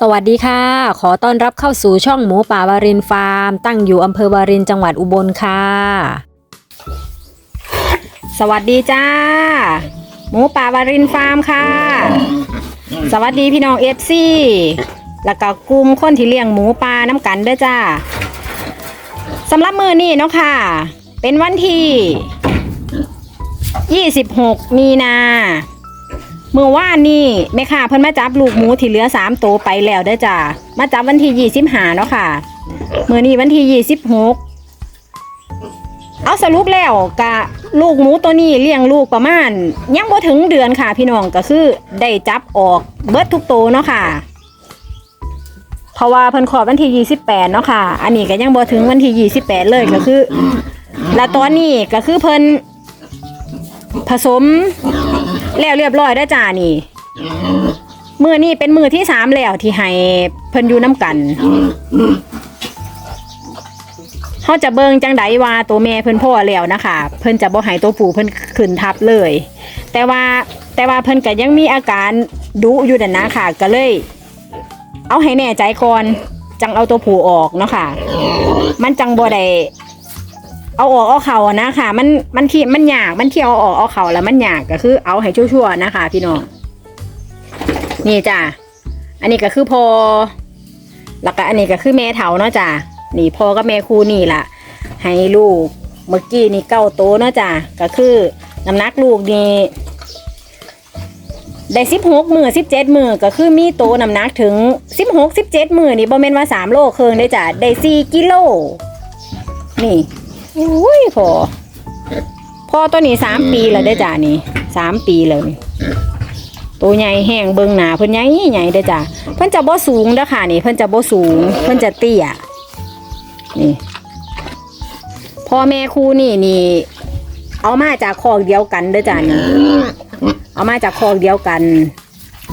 สวัสดีค่ะ ขอต้อนรับเข้าสู่ช่องหมูป่าวารินฟาร์ม ตั้งอยู่อำเภอวารินจังหวัดอุบลค่ะ สวัสดีจ้า หมูป่าวารินฟาร์มค่ะ สวัสดีพี่น้องเอฟซีแล้วก็กลุ่มคนที่เลี้ยงหมูป่าน้ำกันด้อจ้าสำหรับมือนี้เนาะค่ะ เป็นวันที่ 26 มีนา เมื่อวานนี่แม่ค่ะเพิ่นมาจับลูกหมูที่เหลือสามตัวไปแล้วเด้อจ้ามาจับวันที่ยี่สิบห้าเนาะค่ะเมื่อนี้วันที่ยี่สิบหกเอาสรุปแล้วกะลูกหมูตัวนี้เลี้ยงลูกประมาณ ยังบ่ถึงเดือนค่ะ พี่น้องก็คือได้จับออกเบิดทุกตัวเนาะค่ะ เพราะว่าเพิ่นขอดวันที่ยี่สิบแปดเนาะค่ะ อันนี้ก็ยังบ่ถึงวันที่ยี่สิบแปดเลยก็คือ และตอนนี้ก็คือเพิ่นผสม แล้วเรียบร้อยได้จ้านี่มือนี่เป็นมือที่สามแล้วที่ให้เพิ่นอยู่น้ำกันเขาจะเบิงจังไดว่าตัวแม่เพิ่นพ่อแล้วนะคะ เพิ่นจะบ่ให้ตัวผู้เพิ่นขึ้นทับเลย แต่ว่าแต่ว่าเพิ่นก็ยังมีอาการดุอยู่นั่นนะค่ะ ก็เลย เอาให้แน่ใจก่อนจังเอาตัวผู้ออกเนาะค่ะ มันจังบ่ได้ เอาออกเอาเข่านะค่ะมันมันที่มันยากมันที่เอาออกเอาเข่าแล้วมันยากก็คือ เอาให้ชั่วๆนะคะ พี่น้องนี่จ้ะอันนี้ก็คือพอแล้วก็อันนี้ก็คือแม่เถาเนาะจ้ะนี่พอกับแม่คู่นี่ล่ะ ให้ลูกเมื่อกี้นี่เก้าโตเนาะจ้ะก็คือน้ำหนักลูกนี่ได้สิบหกมือสิบเจ็ดมือก็คือมีโตน้ำหนักถึงสิบหกสิบเจ็ดมือนี่บ่เมนว่าสามโลเคิงได้จ้ะได้สี่กิโลนี่ อุ้ยพอพ่อตัวนี้สามปีแล้วได้จ้านี่สามปีแล้วนี่ตัวใหญ่แห้งเบิงหนาเพิ่นใหญ่ใหญ่ได้จ้าเพิ่นจะบ่สูงเด้อค่ะนี่ เพิ่นจะบ่สูง เพิ่นจะเตี้ยนี่พ่อแม่คู่นี่นี่ เอามาจากคอกเดียวกันเด้อจ้านี่เอามาจากคอกเดียวกัน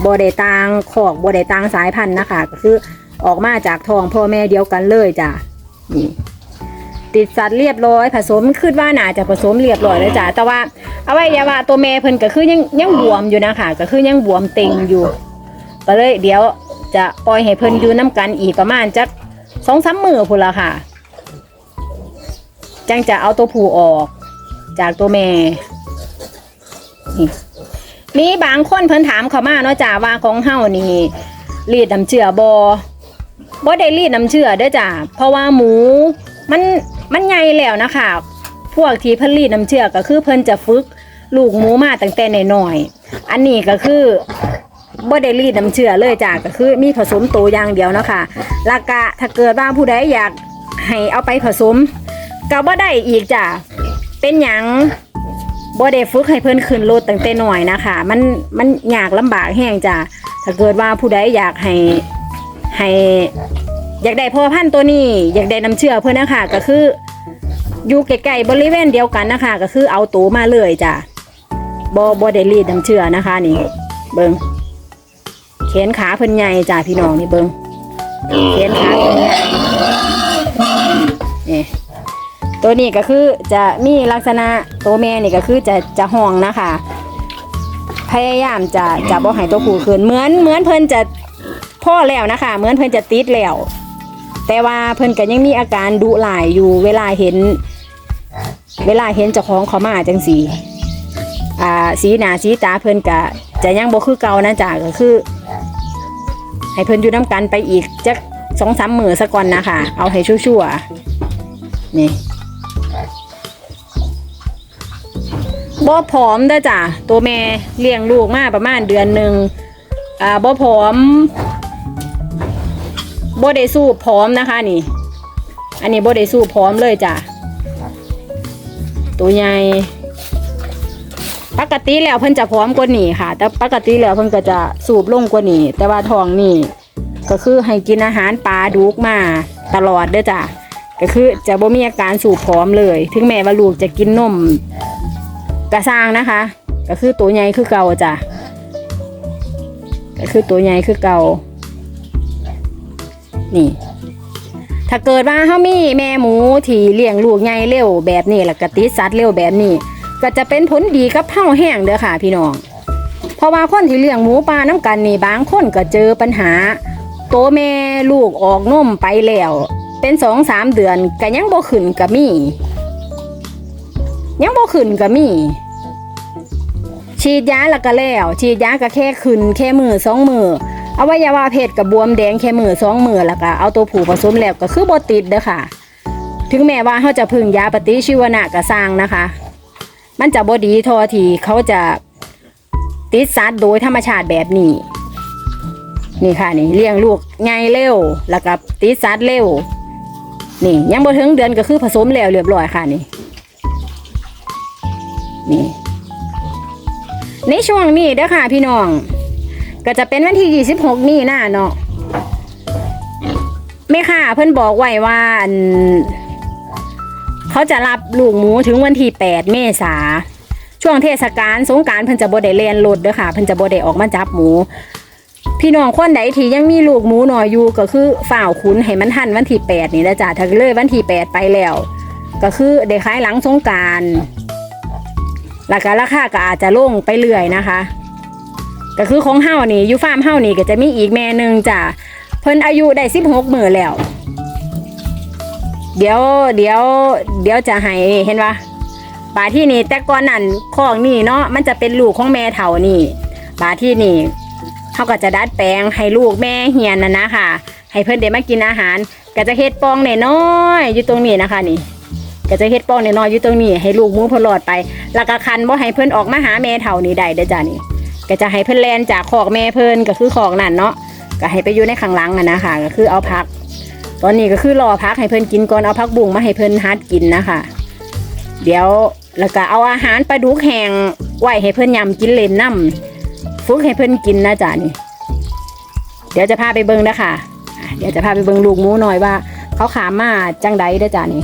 บ่ได้ต่างคอกบ่ได้ต่างสายพันธุ์นะคะก็คือออกมาจากท้องพ่อแม่เดียวกันเลยจ้ะนี่ ติดสัตว์เรียบร้อย ผสมคือว่าน่าจะผสมเรียบร้อยแล้วจ้ะแต่ว่าเอาไว้อยาวาตัวแม่เพิ่นก็คือยังยังบวมอยู่นะคะก็คือยังบวมเต็งอยู่ ก็เลยเดี๋ยวจะปล่อยให้เพิ่นอยู่น้ำกันอีกประมาณจักสองสามมือพุ่นละค่ะ จังจะเอาตัวผู้ออก จากตัวแม่นี่มีบางคนเพิ่นถามเขามาเนาะจ้าว่าของเฮานี่รีดน้ำเชื่อบอบ่ได้รีดน้ำเชื่อเด้อจ้ะเพราะว่าหมูมัน มันใหญ่แล้วนะคะ พวกที่เพิ่นรีดน้ำเชื่อก็คือเพิ่นจะฝึกลูกหมูมาตั้งแต่น้อยๆอันนี้ก็คือบ่ได้รีดน้ำเชื่อเลยจ้ะก็คือมีผสมโตวอย่างเดียวเนาะคะแล้วก็ถ้าเกิดว่าผู้ใดอยากให้เอาไปผสมก็บ่ได้อีกจ้ะเป็นหยังบ่ได้ฝึกให้เพิ่นขึ้นรถตั้งแต่หน้อยนะคะ มันมันยากลำบากแห้งจ้ะถ้าเกิดว่าผู้ใดอยากให้ให้ อยากได้พ่อพันธุ์ตัวนี้ อยากได้น้ำเชื่อเพื่อนนะคะก็คืออยู่ใกล้ๆบริเวณเดียวกันนะคะ ก็คือเอาตัวมาเลยจ้ะบอบได้รีดน้ำเชื่อนะคะนี่ เบิงแขนขาเพิ่นใหญ่จ้ะพี่น้องนี่เบิงแขนขาเพิ่นใหญ่นี่ตัวนี้ก็คือจะมีลักษณะตัวแม่นี่ก็คือจะจะห้องนะคะ พยายามจะจะบ่ให้ตัวผู้คืนเหมือนเหมือนเพิ่นจะพ่อแล้วนะคะ เหมือนเพิ่นจะติดแล้ว แต่ว่าเพิ่นก็ยังมีอาการดุหลายอยู่เวลาเห็น เวลาเห็นเจ้าของเขามาจังสีอ่าสีหนาสีตาเพิ่นก็จะยังบ่คือเก่านะจ๊ะก็คือ ให้เพิ่นอยู่น้ำกันไปอีกจักสองสามมือซะก่อนนะคะเอาให้ชั่วๆนี่บ่ผอมด้จ้ะตัวแม่เลี้ยงลูกมาประมาณเดือนหนึ่งอ่าบ่ผอม บ่ได้สู้ผอมนะคะนี่ อันนี้บ่ได้สู้ผอมเลยจ้ะ ตัวใหญ่ ปกติแล้วเพิ่นจะผอมกว่านี้ค่ะ แต่ปกติแล้วเพิ่นก็จะสูบลงกว่านี้แต่ว่าท้องนี่ก็คือให้กินอาหารปลาดุกมาตลอดเด้อจ้ะก็คือจะบ่มีอาการสูบผอมเลย ถึงแม้ว่าลูกจะกินนมกระซางนะคะ ก็คือตัวใหญ่คือเก่าจ้ะก็คือตัวใหญ่คือเก่า นี่ ถ้าเกิดว่าเขามีแม่หมูที่เลี้ยงลูกใหญ่เร็วแบบนี้แล้วก็ติดสัตว์เร็วแบบนี้ ก็จะเป็นผลดีกับเฮาแห้งเด้อค่ะพี่น้อง เพราะว่าคนที่เลี้ยงหมูปลาน้ำกันนี่บางคนก็เจอปัญหาตัวแม่ลูกออกนมไปแล้ว เป็นสองสามเดือนก็ยังบ่ขึ้นก็มี ยังบ่ขึ้นก็มีฉีดยาแล้วก็แล้วฉีดยาก็แค่ขึ้นแค่มือสองมือ อวัยวะเพศกับบวมแดงแค่มือสองมือแล้วก็เอาตัวผูผสมแล้วก็คือบติดเด้อค่ะ ถึงแม้ว่าเขาจะพึ่งยาปฏิชีวนะก็สร้างนะคะ มันจะบดีทอทีเขาจะติดสัตว์โดยธรรมชาติแบบนี้นี่ค่ะนี่เลี้ยงลูกง่ายเร็วแล้วก็ติดสัตว์เร็วนี่ยังบ่ถึงเดือนก็คือผสมแล้วเรียบร้อยค่ะนี่นี่ในช่วงนี้เด้อค่ะพี่น้อง ก็จะเป็นวันที่26 นี่น่าเนาะแม่ค่ะ เพิ่นบอกไว้ว่าเขาจะรับลูกหมูถึงวันที่ 8 เมษาช่วงเทศกาลสงการเพิ่นจะบ่ได้เรียนรถเด้อค่ะเพิ่นจะบ่ได้ออกมาจับหมู พี่น้องคนใดที่ยังมีลูกหมูหน่อยอยู่ก็คือฝ่าวขุนให้มันทันวันที่8นี่นะจ๊ะถ้าเลยวันที่8ไปแล้ว ก็คือได้ขายหลังสงการแล้วก็ราคาก็อาจจะลงไปเรื่อยนะคะ ก็คือของเฮานี่อยู่ฟาร์มเฮานี่ก็จะมีอีกแม่หนึ่งจ้ะเพิ่นอายุได้สิบหกมือแล้ว เดี๋ยวเดี๋ยวเดี๋ยวจะให้เห็นปะบาที่นี่แต่ก่อนนั่นของนี่เนาะมันจะเป็นลูกของแม่เฒ่านี่ บาที่นี่เขาก็จะดัดแปลงให้ลูกแม่เฮียนน่ะนะค่ะ ให้เพิ่นได้มากินอาหาร ก็จะเฮ็ดปองน้อยอยู่ตรงนี้นะคะนี่ก็จะเฮ็ดป้องน้อยอยู่ตรงนี้ให้ลูกมูเพลอดไปแล้วก็คันบ่ให้เพิ่นออกมาหาแม่เฒ่านี่ได้เด้อจ้านี่ ก็จะให้เพิ่นแลนจากคอกแม่เพิ่นก็คือคอกนั่นเนาะก็ให้ไปอยู่ในข้างหลังอะนะคะก็คือเอาพัก ตอนนี้ก็คือรอพักให้เพิ่นกินก่อนเอาพักบุ้งมาให้เพิ่นฮัดกินนะคะ เดี๋ยวแล้วก็เอาอาหารปลาดุกแห้งไหวให้เพิ่นยำกินเล่นน้ำฝึกให้เพิ่นกินนะจ้านี่เดี๋ยวจะพาไปเบิ่งนะคะเดี๋ยวจะพาไปเบิ่งลูกหมูหน่อยว่า เขาขามาจังใดเด้จ้านี่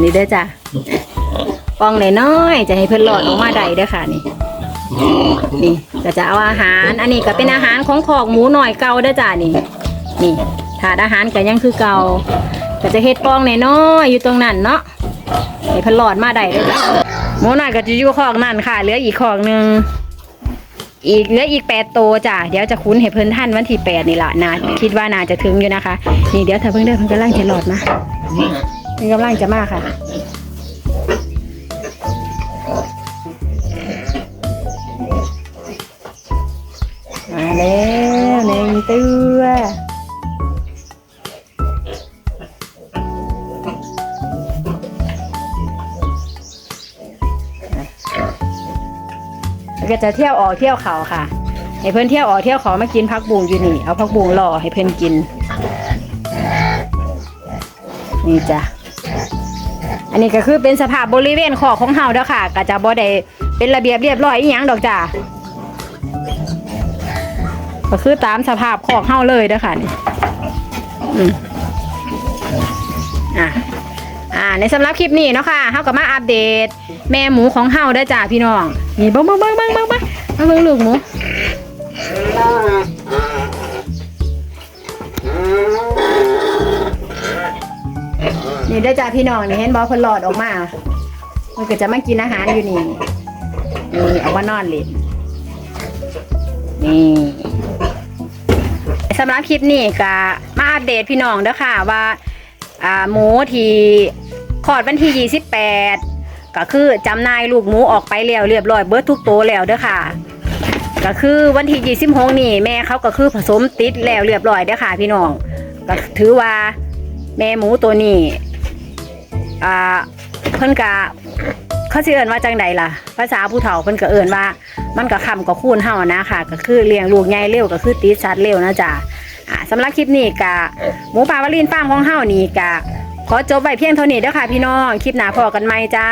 นี่เด้อจ้ะปองน้อยๆจะให้เพิ่นหลอดออกมาได้เด้อค่ะนี่ นี่ก็จะเอาอาหาร อันนี้ก็เป็นอาหารของขอกหมูหน่อยเก่าเด้อจ้ะนี่ นี่ถาดอาหารก็ยังคือเก่าก็จะเฮ็ดปองน้อยๆอยู่ตรงนั้นเนาะให้เพิ่นหลอดมาได้เด้อจ้ะ หมูหน่อยก็จะอยู่ขอกนั่นค่ะ เหลืออีกขอกหนึ่งอีกเหลืออีกแปดตัวจ้ะเดี๋ยวจะคุ้นให้เพิ่นท่านวันที่แปดนี่แหละนาคิดว่าน่าจะถึงอยู่นะคะ นี่เดี๋ยวถ้าเพิ่งเดินเพิ่นกำลังจะหลอดมานี่งกำลังจะมากค่ะมาแล้วหนึ่งตัว แล้วก็จะเที่ยวออกเที่ยวเขาค่ะ ให้เพื่อนเที่ยวออกเที่ยวเขามากินพักบุงอยู่นี่ เอาพักบุงรอให้เพื่อนกิน นี่จ้ะ อันนี้ก็คือเป็นสภาพบริเวณขอของเฮาเด้อค่ะ ก็จะบ่ได้เป็นระเบียบเรียบร้อยอีหยังดอกจ้ะ ก็คือตามสภาพขอกเฮาเลยเด้อค่ะนี่อืมอะอ่าในสำหรับคลิปนี้เนาะค่ะเฮาก็มาอัปเดต แม่หมูของเฮาเด้จ้าพี่น้องนี่บิ่งบิ่งบิ่งบิ่งบิ่งบิ่งมาเบิ่งลูกหมูนี่เด้จ้าพี่น้องนี่เห็นบ่เพิ่นหลอดออกมา มันก็จะมากินอาหารอยู่นี่นี่เอามานอนเล่นนี่สำหรับคลิปนี้ก็มาอัปเดตพี่น้องเด้อค่ะว่าอ่าหมูที่คลอดวันที่ 28 ก็คือจำนายลูกหมูออกไปแล้วเรียบร้อยเบิดทุกตัวแล้วเด้อค่ะ ก็คือวันที่26นี่แม่เขาก็คือผสมติดแล้วเรียบร้อยเด้อค่ะ พี่น้องก็ถือว่าแม่หมูตัวนี้อ่าเพิ่นกะเขาสิเอิ้นว่าจังใดล่ะ ภาษาผู้เฒ่าเพิ่นก็เอิ้นว่า มันก็คำก็คูณเฮานะค่ะ ก็คือเลี้ยงลูกใหญ่เร็วก็คือติดสัตว์เร็วนะจ๊ะสำหรับคลิปนี้กะหมูป่าวาลินฟาร์มของเฮานี่กะ ขอจบไว้เพียงเท่านี้เด้อค่ะพี่น้อง คลิปหน้าพอกันใหม่จ้า